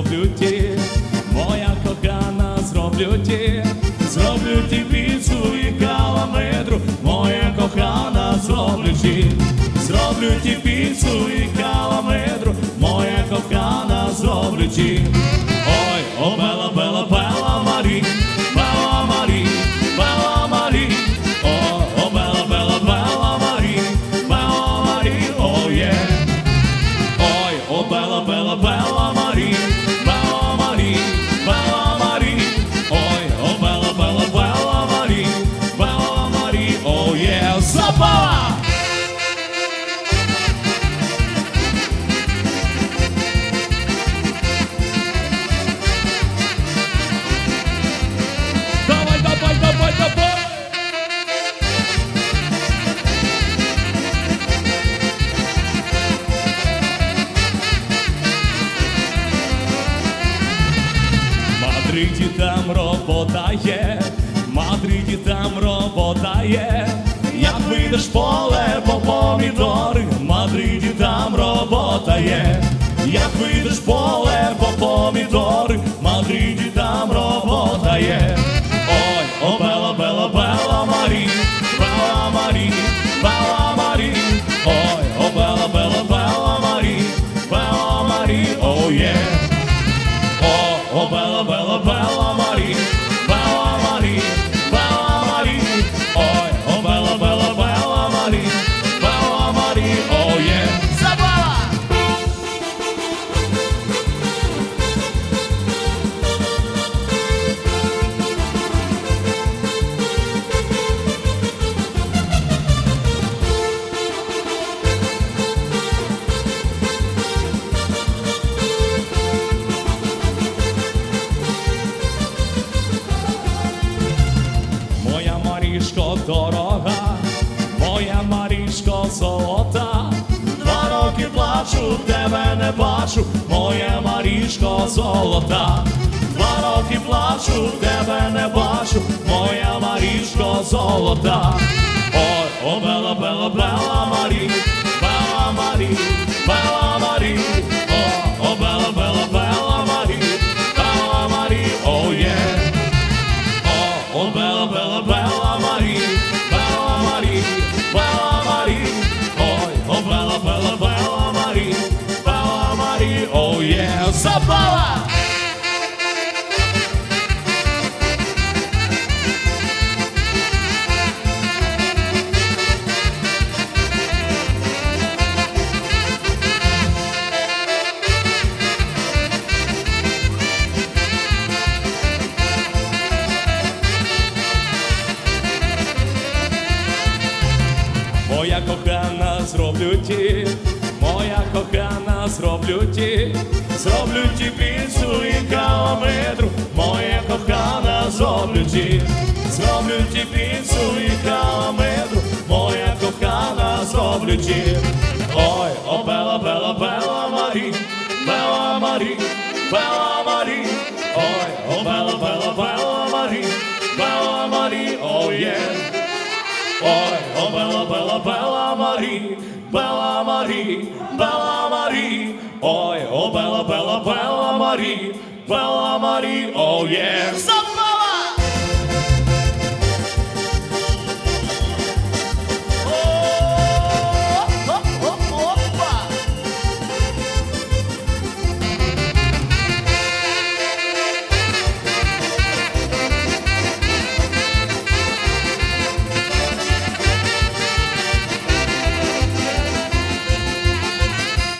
зроблю ті, моя кохана, зроблю ті, зроблю ті піцу і каламедру, моя кохана, зроблю ті, зроблю ті там робота є, в Мадриді там робота є. Як вийдеш поле по помідори, в Мадриді там робота є. Як вийдеш поле Марішко дорога, моя Марічко золота, два роки плачу, тебе не бачу, моя Марічко золота, два роки плачу, тебе не бачу, моя Марічко золота. Ой, о, бела, бела, бела бела Zabala! Моя кохана, зроблю ті, моя кохана, зроблю ті, зроблю ті піцу і каламедру, моя кохана, зроблю ті, зроблю ті піцу і каламедру, моя кохана, зроблю ті. Ой, о, бела, бела, бела Марі, бела Марі, бела Марі, ой, о, бела, бела, бела Марі, бела Марі, о, є. Ой, о, бела, бела, бела Марі, бела Марі, бела ой, о, бела, бела, бела Марі, бела Марі, о, є.